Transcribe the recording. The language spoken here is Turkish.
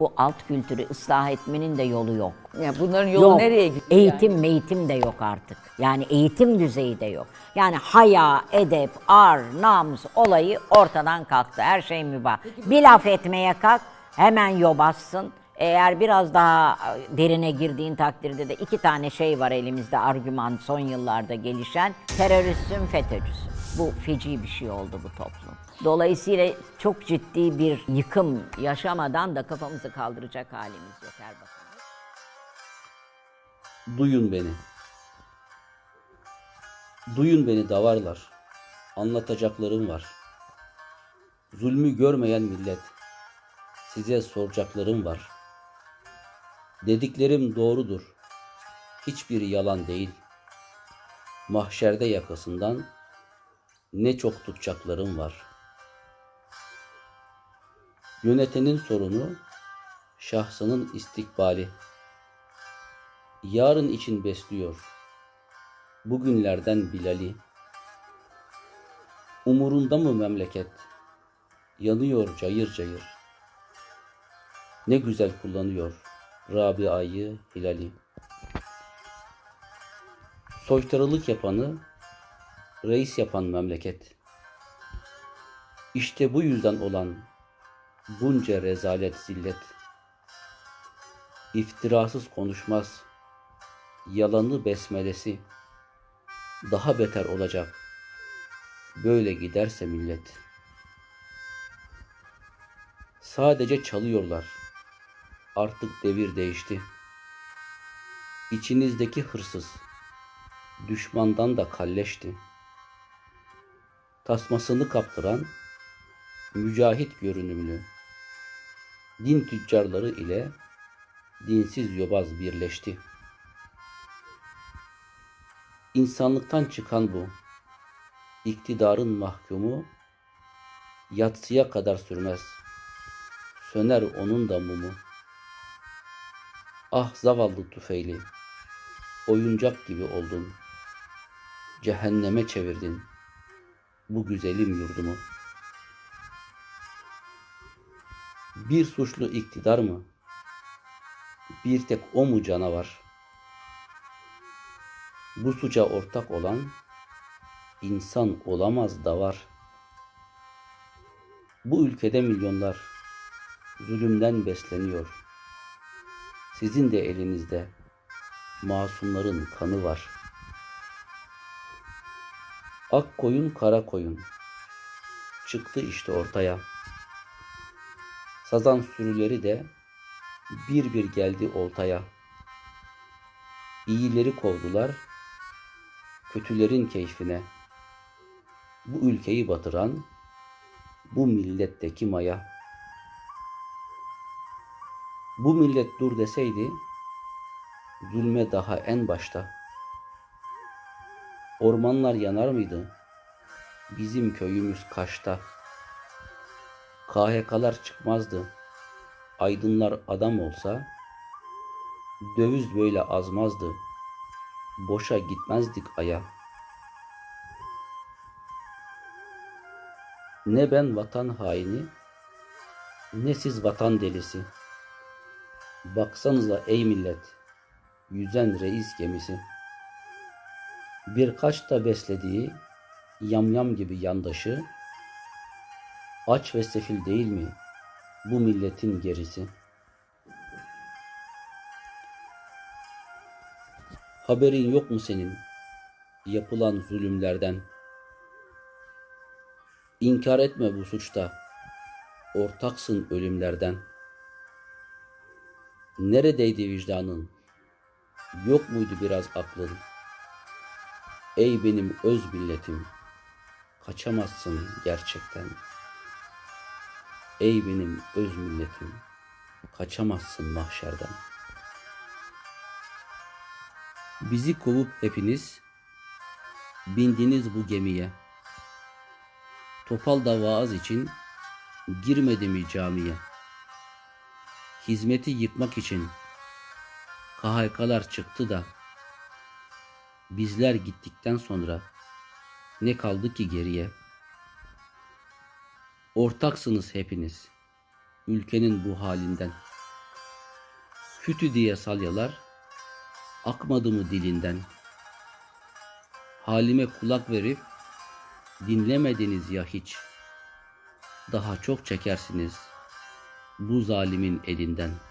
Bu alt kültürü ıslah etmenin de yolu yok. Ya bunların yolu Yok. nereye gidiyor? Eğitim meğitim de yok artık. Yani eğitim düzeyi de yok. Yani haya, edep, ar, namus olayı ortadan kalktı. Her şey mübah. Bir laf etmeye kalk hemen yobazsın. Eğer biraz daha derine girdiğin takdirde de iki tane şey var elimizde argüman son yıllarda gelişen. Teröristsin, FETÖ'cüsün. Bu feci bir şey oldu bu toplum. Dolayısıyla çok ciddi bir yıkım yaşamadan da kafamızı kaldıracak halimiz yok her bakımdan. Duyun beni. Duyun beni davarlar. Anlatacaklarım var. Zulmü görmeyen millet. Size soracaklarım var. Dediklerim doğrudur. Hiçbir yalan değil. Mahşerde yakasından ne çok tutacaklarım var. Yönetenin sorunu şahsının istikbali yarın için besliyor. Bugünlerden Bilal'i. Umurunda mı memleket? Yanıyor cayır cayır. Ne güzel kullanıyor Rabia'yı Hilal'i. Soytarılık yapanı reis yapan memleket. İşte bu yüzden olan bunca rezalet zillet. İftirasız konuşmaz, yalanı besmelesi daha beter olacak. Böyle giderse millet. Sadece çalıyorlar. Artık devir değişti. İçinizdeki hırsız düşmandan da kalleşti. Tasmasını kaptıran mücahit görünümlü din tüccarları ile dinsiz yobaz birleşti. İnsanlıktan çıkan bu iktidarın mahkumu yatsıya kadar sürmez. Söner onun da mumu. Ah zavallı tüfeğli, oyuncak gibi oldun. Cehenneme çevirdin bu güzelim yurdumu. Bir suçlu iktidar mı? Bir tek o mu canavar? Bu suça ortak olan insan olamaz da var. Bu ülkede milyonlar zulümden besleniyor. Sizin de elinizde masumların kanı var. Ak koyun kara koyun çıktı işte ortaya. Sazan sürüleri de bir bir geldi oltaya. İyileri kovdular, kötülerin keyfine. Bu ülkeyi batıran bu milletteki maya. Bu millet dur deseydi zulme daha en başta. Ormanlar yanar mıydı? Bizim köyümüz Kaş'ta. KHK'lar çıkmazdı. Aydınlar adam olsa döviz böyle azmazdı. Boşa gitmezdik aya. Ne ben vatan haini, ne siz vatan delisi. Baksanıza ey millet, yüzen reis gemisi. Birkaç da beslediği yamyam gibi yandaşı, aç ve sefil değil mi bu milletin gerisi? Haberin yok mu senin yapılan zulümlerden? İnkar etme bu suçta, ortaksın ölümlerden. Neredeydi vicdanın? Yok muydu biraz aklın? Ey benim öz milletim, kaçamazsın gerçekten. Ey benim öz milletim, kaçamazsın mahşerden. Bizi kovup hepiniz bindiniz bu gemiye. Topal da vaaz için girmedi mi camiye? Hizmeti yıkmak için KHK'lar çıktı da bizler gittikten sonra ne kaldı ki geriye? Ortaksınız hepiniz ülkenin bu halinden. Kütü diye salyalar akmadı mı dilinden? Halime kulak verip dinlemediniz ya hiç. Daha çok çekersiniz bu zalimin elinden.''